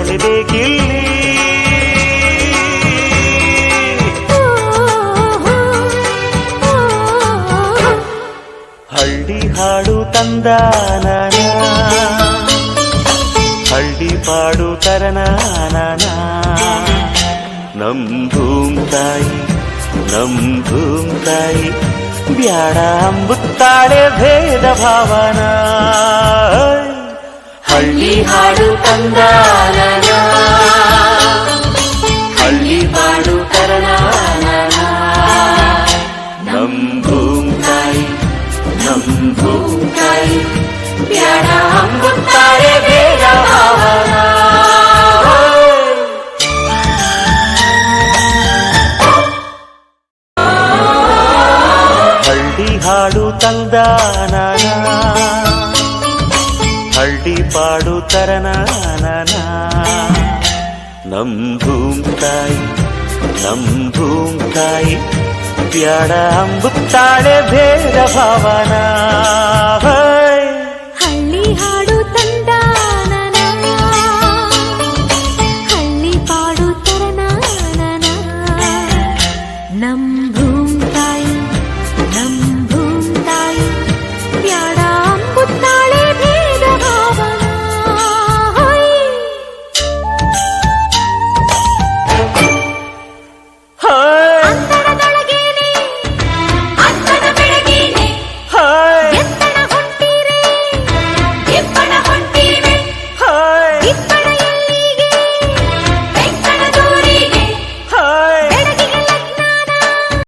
ಪಡೆಯಲೇಬೇಕಿಲ್ಲಿ ಹಳ್ಳಿ ಹಾಡು ತಂದಾನ ಹಳ್ಳಿ ಪಾಡು ತರನಾನ ನಮ್ ಭೂಮ್ ತಾಯಿ ನಮ್ ಭೂಮ್ ತಾಯಿ ಬ್ಯಾಡ ಅಂಬುತ್ತಾಳೆ ಭೇದ ಭಾವನ ಹಳ್ಳಿ ಹಾಡು ತಂದಾನ ಹಳ್ಳಿ ಪಾಡು ಪಾಡುತ್ತರನಾನ ನಮ್ ಭೂಮ್ ತಾಯಿ ನಮ್ ಭೂಮ್ ತಾಯಿ ಬ್ಯಾಡ ಅಂಬುತ್ತಾಳೆ ಭೇದ ಭಾವನ ಹಳ್ಳಿ ಹಾಡು ತಂದ ಹಳ್ಳಿ ಪಾಡುತ್ತರನ ನಮ್ ಭೂಮ್ ತಾಯಿ ನಮ್ ಭೂಮ್ ತಾಯಿ ಬ್ಯಾಡ ಅಂಬುತ್ತಾಳೆ